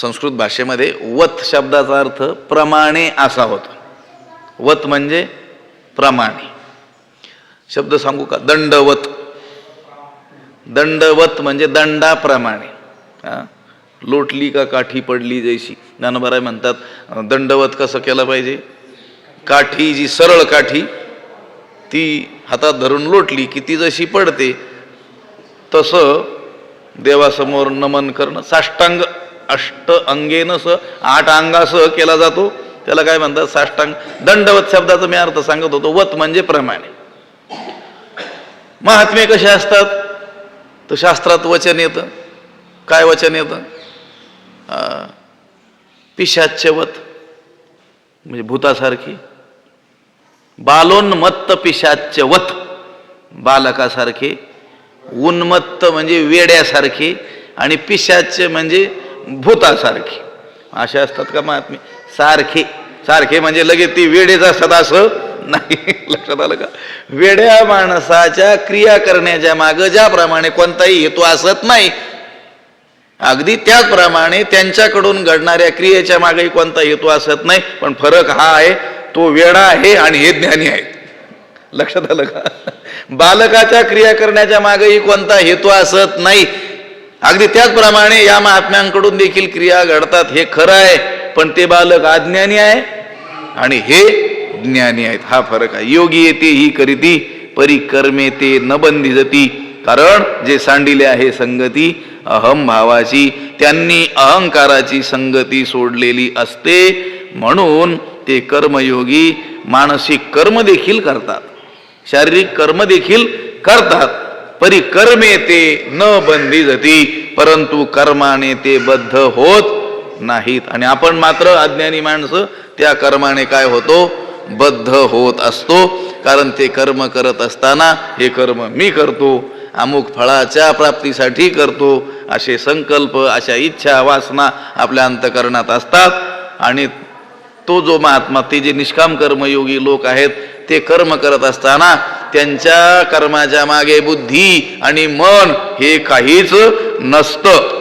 संस्कृत भाषेमध्ये वत शब्दाचा अर्थ प्रमाणे असा होतो. वत म्हणजे प्रमाणे. शब्द सांगू का? दंडवत. दंडवत म्हणजे दंडाप्रमाणे. लोटली का काठी पडली जैशी? ज्ञानबराय म्हणतात दंडवत कसं केलं पाहिजे? काठी जी सरळ काठी ती हातात धरून लोटली की ती जशी पडते तसं देवासमोर नमन करणं साष्टांग अष्ट अंगेन स आठ अंगासह केला जातो. त्याला काय म्हणतात? साष्टांग. दंडवत शब्दाचा मी अर्थ सांगत होतो. वत म्हणजे प्रमाणे. महात्मे कसे असतात? तर शास्त्रात वचन येतं. काय वचन येतं? अं, पिशाच्यवत. म्हणजे भूतासारखी. बालोन्मत्त पिशाच्यवत. बालकासारखे. उन्मत्त म्हणजे वेड्यासारखे. आणि पिशाच्य म्हणजे भूतासारखी. असे असतात का महात्मे सारखे. सारखे म्हणजे लगेच ती वेडेच असतात असं? नाही. लक्षात आलं का? वेड्या माणसाच्या क्रिया करण्याच्या मागं ज्याप्रमाणे कोणताही हेतू असत नाही अगदी त्याचप्रमाणे त्यांच्याकडून घडणाऱ्या क्रियेच्या मागेही कोणता हेतू असत नाही. पण फरक हा आहे तो वेडा आहे आणि हे ज्ञानी आहे लक्षात आलं का? बालकाच्या क्रिया करण्याच्या मागेही कोणता हेतू असत नाही. अगदी त्याचप्रमाणे या महात्म्यांकडून देखील क्रिया घडतात. हे खरं आहे पण ते बालक अज्ञानी आहे आणि हे ज्ञानी आहेत. हा फरक आहे. योगी येते ही करीती परिकर्मे ते न बंदी जती. कारण जे सांडिले आहे संगती अहम भावाची त्यांनी अहंकाराची संगती सोडलेली असते. म्हणून ते कर्मयोगी मानसिक कर्म देखील करतात. शारीरिक कर्म देखील करतात. परिकर्मे ते न बंदी बंधिजती परंतु कर्माने ते बद्ध होत नाहीत. आणि आपण मात्र अज्ञानी माणसं त्या कर्माने काय होतो? बद्ध होत असतो. कारण ते कर्म करत असताना हे कर्म मी करतो अमुक फळाच्या प्राप्तीसाठी करतो असे संकल्प अशा इच्छा वासना आपल्या अंतकरणात असतात. आणि तो जो महात्मा ते जे निष्काम कर्मयोगी लोक आहेत ते कर्म करत असताना त्यांच्या कर्माच्या मागे बुद्धी आणि मन हे काहीच नसतं.